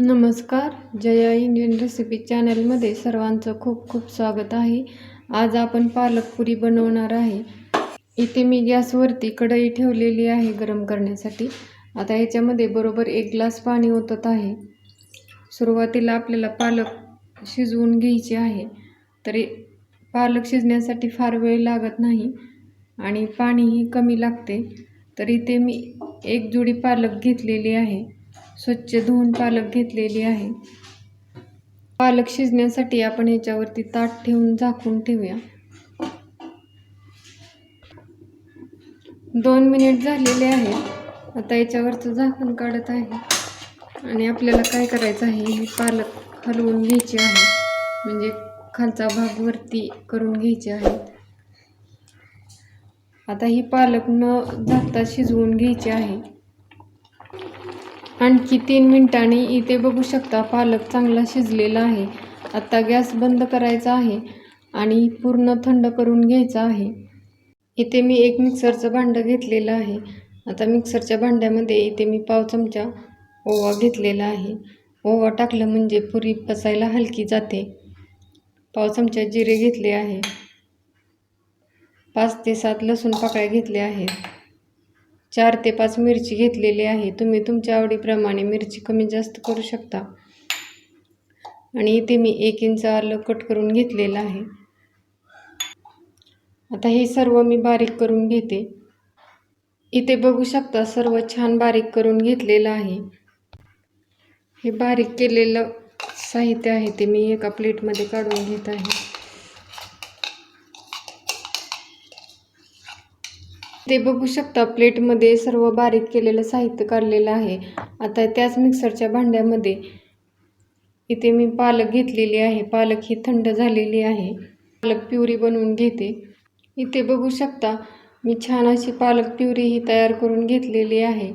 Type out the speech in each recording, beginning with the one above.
नमस्कार Jaya Indian recipe चॅनलमध्ये सर्वांचं खूप खूप स्वागत आहे. आज आपण पालक पुरी बनवणार आहे. इथे मी गॅसवरती कढई ठेवलेली आहे गरम करण्यासाठी. आता याच्यामध्ये बरोबर एक ग्लास पाणी ओतत आहे. सुरुवातीला आपल्याला पालक शिजवून घ्यायचे आहे. तरी पालक शिजण्यासाठी फार वेळ लागत नाही आणि पाणीही कमी लागते. तर इथे मी एक जुडी पालक घेतलेली आहे. स्वच्छ धुवून पालक घेतलेली आहे. पालक शिजण्यासाठी आपण ह्याच्यावरती ताट ठेवून झाकून ठेवूया. दोन मिनिट झालेले आहेत. आता याच्यावरचं झाकण काढत आहे. आणि आपल्याला काय करायचं आहे ही पालक हलवून घ्यायची आहे. म्हणजे खालचा भाग वरती करून घ्यायचे आहे आता ही पालक न झाकता शिजवून घ्यायची आहे. आणखी तीन मिनिटांनी इथे बघू शकता पालक चांगला शिजलेला आहे. आत्ता गॅस बंद करायचा आहे आणि पूर्ण थंड करून घ्यायचा आहे. इथे मी एक मिक्सरचं भांडं घेतलेलं आहे. आता मिक्सरच्या भांड्यामध्ये इथे मी पाव चमचा ओवा घेतलेला आहे. ओवा टाकलं म्हणजे पुरी पचायला हलकी जाते. पाव चमचा जिरे घेतले आहे. पाच ते सात लसूण पाकळ्या घेतल्या आहेत. चार ते पाच मिरची घेतलेली आहे. तुम्ही तुमच्या आवडीप्रमाणे मिरची कमी जास्त करू शकता. आणि इथे मी एक इंच आलं कट करून घेतलेलं आहे. आता हे सर्व मी बारीक करून घेते. इथे बघू शकता सर्व छान बारीक करून घेतलेलं आहे. हे बारीक केलेलं साहित्य आहे ते मी एका प्लेटमध्ये काढून घेत आहे. ते बघू शकता प्लेटमध्ये सर्व बारीक केलेलं साहित्य काढलेलं आहे. आता त्याच मिक्सरच्या भांड्यामध्ये इथे मी पालक घेतलेली आहे. पालक ही थंड झालेली आहे. पालक प्युरी बनवून घेते. इथे बघू शकता मी छान अशी पालक प्युरी ही तयार करून घेतलेली आहे.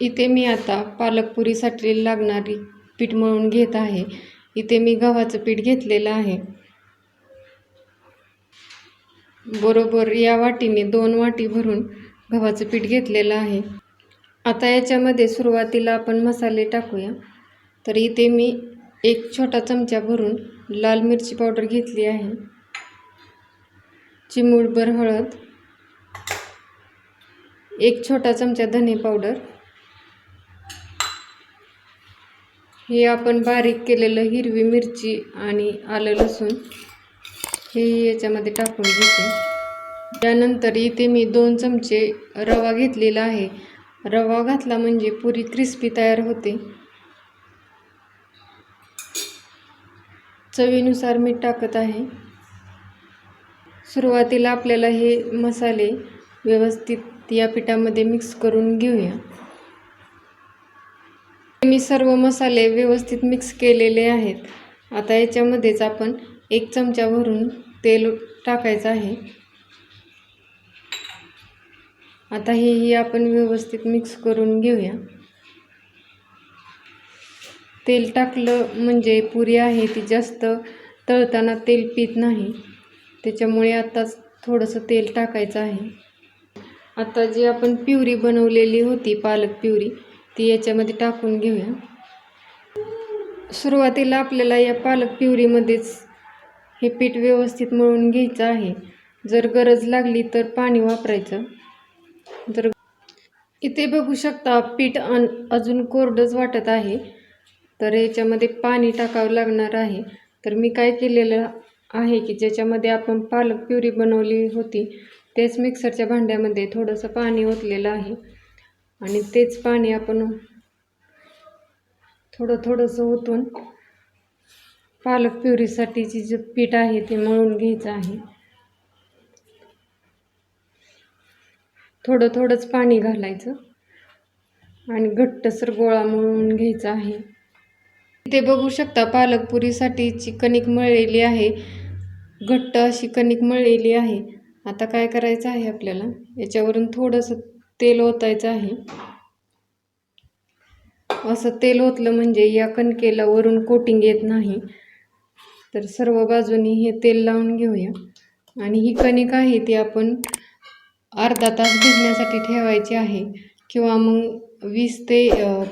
इथे मी आता पालक पुरीसाठी लागणारी पीठ मळून घेत आहे. इथे मी गव्हाचं पीठ घेतलेलं आहे. बरोबर या वाटीने दोन वाटी भरून गव्हाचं पीठ घेतलेलं आहे. आता याच्यामध्ये सुरुवातीला आपण मसाले टाकूया. तर इथे मी एक छोटा चमचा भरून लाल मिरची पावडर घेतली आहे. चिमूटभर हळद एक छोटा चमचा धने पावडर. हे आपण बारीक केलेलं हिरवी मिरची आणि आलं लसूण हे याच्यामध्ये टाकून घेते. त्यानंतर इथे मी दोन चमचे रवा घेतलेला आहे. रवा घातला म्हणजे पुरी क्रिस्पी तयार होते. चवीनुसार मीठ टाकत आहे. सुरुवातीला आपल्याला हे मसाले व्यवस्थित या पिठामध्ये मिक्स करून घेऊया. मी सर्व मसाले व्यवस्थित मिक्स केलेले आहेत. आता याच्यामध्येच आपण एक चमचा भरून तेल टाकायचं आहे. आता हेही आपण व्यवस्थित मिक्स करून घेऊया. तेल टाकलं म्हणजे पुरी आहे ती जास्त तळताना तेल पित नाही. त्याच्यामुळे आताच थोडंसं तेल टाकायचं आहे. आता जी आपण प्युरी बनवलेली होती पालक प्युरी ती याच्यामध्ये टाकून घेऊया. सुरुवातीला आपल्याला या पालक प्युरीमध्येच हे पीठ व्यवस्थित मळून घ्यायचं आहे. जर गरज लागली तर पाणी वापरायचं. तर इथे बघू शकता पीठ अन अजून कोरडंच वाटत आहे. तर याच्यामध्ये पाणी टाकावं लागणार आहे. तर मी काय केलेलं आहे की ज्याच्यामध्ये आपण पालक प्युरी बनवली होती तेच मिक्सरच्या भांड्यामध्ये थोडंसं पाणी ओतलेलं आहे. आणि तेच पाणी आपण थोडं थोडंसं ओतून पालक प्युरीसाठीची जे पीठ आहे ते मळून घ्यायचं आहे. थोडं थोडंच पाणी घालायचं आणि घट्टसर गोळा मळून घ्यायचा आहे. इथे बघू शकता पालक पुरीसाठीची कणिक मळलेली आहे घट्ट अशी कणिक मळलेली आहे. आता काय करायचं आहे आपल्याला? याच्यावरून थोडंसं तेल ओतायचं आहे. असं तेल ओतलं म्हणजे या कणकेला वरून कोटिंग येत नाही. तर सर्व बाजूनी हे तेल लावून घेऊया. आणि ही कणिक आहे ती आपण अर्धा तास भिजण्यासाठी ठेवायची आहे. किंवा मग वीस ते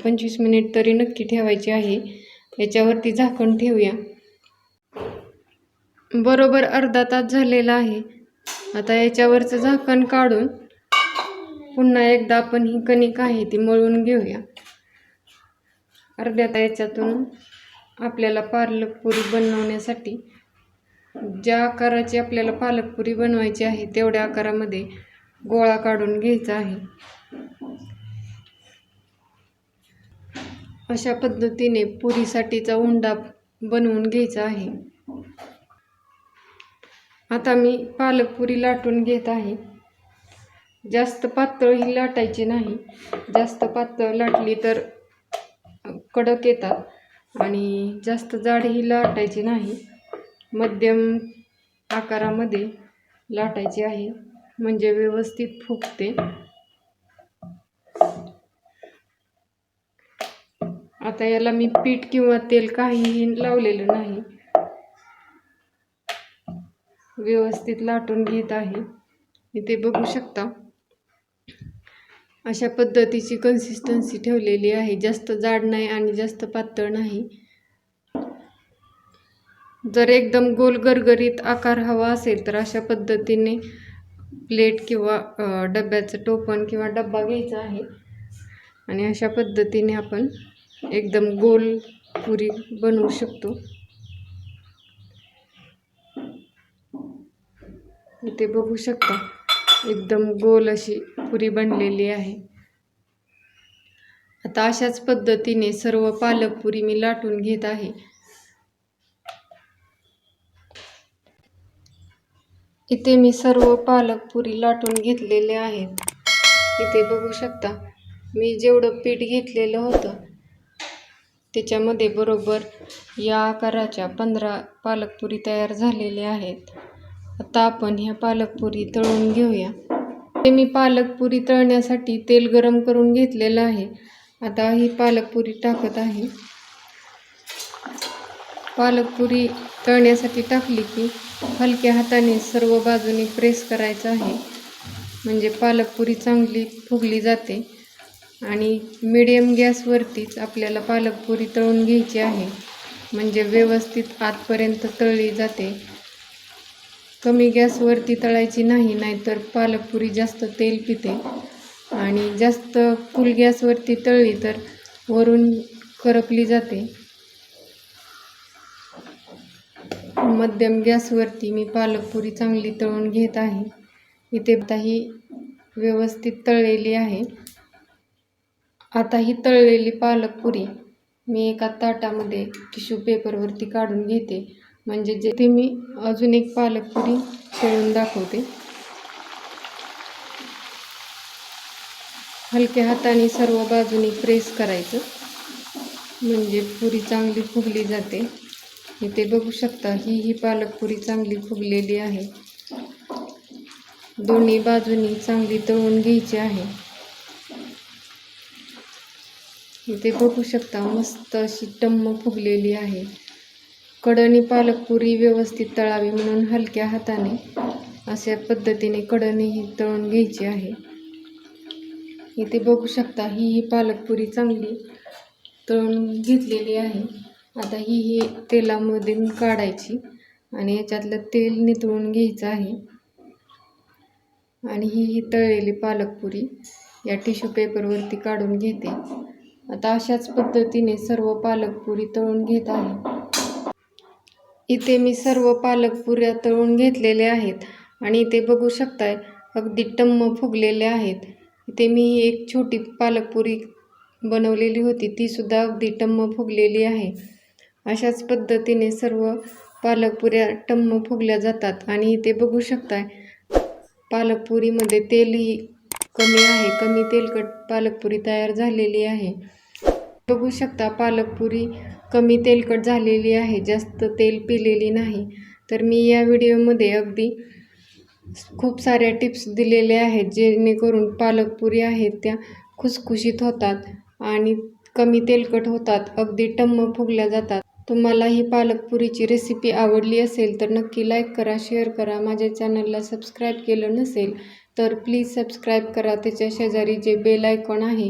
पंचवीस मिनिट तरी नक्की ठेवायची आहे. याच्यावरती झाकण ठेवूया. बरोबर अर्धा तास झालेला आहे. आता याच्यावरचं झाकण काढून पुन्हा एकदा आपण ही कणिक आहे ती मळून घेऊया. अर्ध्या याच्यातून आपल्याला पालक पुरी बनवण्यासाठी ज्या आकाराची आपल्याला पालक पुरी बनवायची आहे तेवढ्या आकारामध्ये गोळा काढून घ्यायचा आहे. अशा पद्धतीने पुरीसाठीचा उंडा बनवून घ्यायचा आहे. आता मी पालक पुरी लाटून घेत आहे. जास्त पातळ ही लाटायची नाही. जास्त पातळ लाटली तर कडक येतात. आणि जास्त जाड ही लाटायची नाही. मध्यम आकारामध्ये लाटायची आहे. म्हणजे व्यवस्थित फुगते. आता याला मी पीठ किंवा तेल काहीही लावलेलं नाही. व्यवस्थित लाटून घेत आहे. इथे बघू शकता. अशा पद्धतीची कन्सिस्टन्सी ठेवलेली आहे. जास्त जाड नाही आणि जास्त पातळ नाही. जर एकदम गोल गरगरीत आकार हवा असेल तर अशा पद्धतीने प्लेट किंवा डब्याचं टोपण किंवा डब्बा घ्यायचा आहे. आणि अशा पद्धतीने आपण एकदम गोल पुरी बनवू शकतो. इथे बघू शकता. एकदम गोल अशी पुरी बनलेली आहे. आता अशाच पद्धतीने सर्व पालक पुरी मी लाटून घेत आहे. इथे मी सर्व पालक पुरी लाटून घेतलेले आहेत. इथे बघू शकता मी जेवढं पीठ घेतलेलं होतं त्याच्यामध्ये बरोबर या आकाराच्या पंधरा पालकपुरी तयार झालेल्या आहेत. आता आपण ह्या पालकपुरी तळून घेऊया. ते मी पालकपुरी तळण्यासाठी तेल गरम करून घेतलेलं आहे. आता ही पालकपुरी टाकत आहे. पालकपुरी तळण्यासाठी टाकली की हलक्या हाताने सर्व बाजूनी प्रेस करायचं आहे. म्हणजे पालकपुरी चांगली फुगली जाते. आणि मिडियम गॅसवरतीच आपल्याला पालकपुरी तळून घ्यायची आहे. म्हणजे व्यवस्थित आतपर्यंत तळली जाते. कमी गॅसवरती तळायची नाही नाहीतर पालकपुरी जास्त तेल पिते. आणि जास्त फुल गॅसवरती तळली तर वरून करपली जाते. मध्यम गॅसवरती मी पालकपुरी चांगली तळून घेत आहे. इथे ही व्यवस्थित तळलेली आहे. आता ही तळलेली पालकपुरी मी एका ताटामध्ये टिश्यू पेपरवरती काढून घेते. म्हणजे जेथे मी अजून एक पालकपुरी तळून दाखवते. हलक्या हाताने सर्व बाजूनी प्रेस करायचं. म्हणजे पुरी चांगली फुगली जाते. इथे बघू शकता ही ही पालकपुरी चांगली फुगलेली आहे. दोन्ही बाजूनी चांगली तळून घ्यायची आहे. इथे बघू शकता मस्त अशी टम्म फुगलेली आहे. कडणी पालकपुरी व्यवस्थित तळावी म्हणून हलक्या हाताने अशा पद्धतीने कडणी ही तळून घ्यायची आहे. इथे बघू शकता ही ही पालकपुरी चांगली तळून घेतलेली आहे. आता ही ही तेलामधून काढायची आणि याच्यातलं तेल नितळून घ्यायचं आहे. आणि ही ही तळलेली पालकपुरी या टिश्यू पेपरवरती काढून घेते. आता अशाच पद्धतीने सर्व पालकपुरी तळून घेत आहे. इथे मी सर्व पालकपुऱ्या तळून घेतलेल्या आहेत आणि इथे बघू शकताय अगदी टम्म फुगलेल्या आहेत. इथे मी ही एक छोटी पालकपुरी बनवलेली होती तीसुद्धा अगदी टम्म फुगलेली आहे. अशाच पद्धतीने सर्व पालकपुऱ्या टम्म फुगल्या जातात आणि इथे बघू शकताय पालकपुरीमध्ये तेलही कमी आहे कमी तेलकट पालकपुरी तयार झालेली आहे. बघू शकता पालकपुरी कमी तेलकट झालेली आहे जास्त तेल पिलेली नाही. तर मी या व्हिडिओमध्ये अगदी खूप साऱ्या टिप्स दिलेल्या आहेत जेणेकरून पालकपुरी आहेत त्या खुसखुशीत होतात आणि कमी तेलकट होतात अगदी टम्म फुगल्या जातात. तुम्हाला ही पालकपुरीची रेसिपी आवडली असेल तर नक्की लाईक करा शेअर करा. माझ्या चॅनलला सबस्क्राईब केलं नसेल तर प्लीज सबस्क्राईब करा. त्याच्या शेजारी जे बेल आयकॉन आहे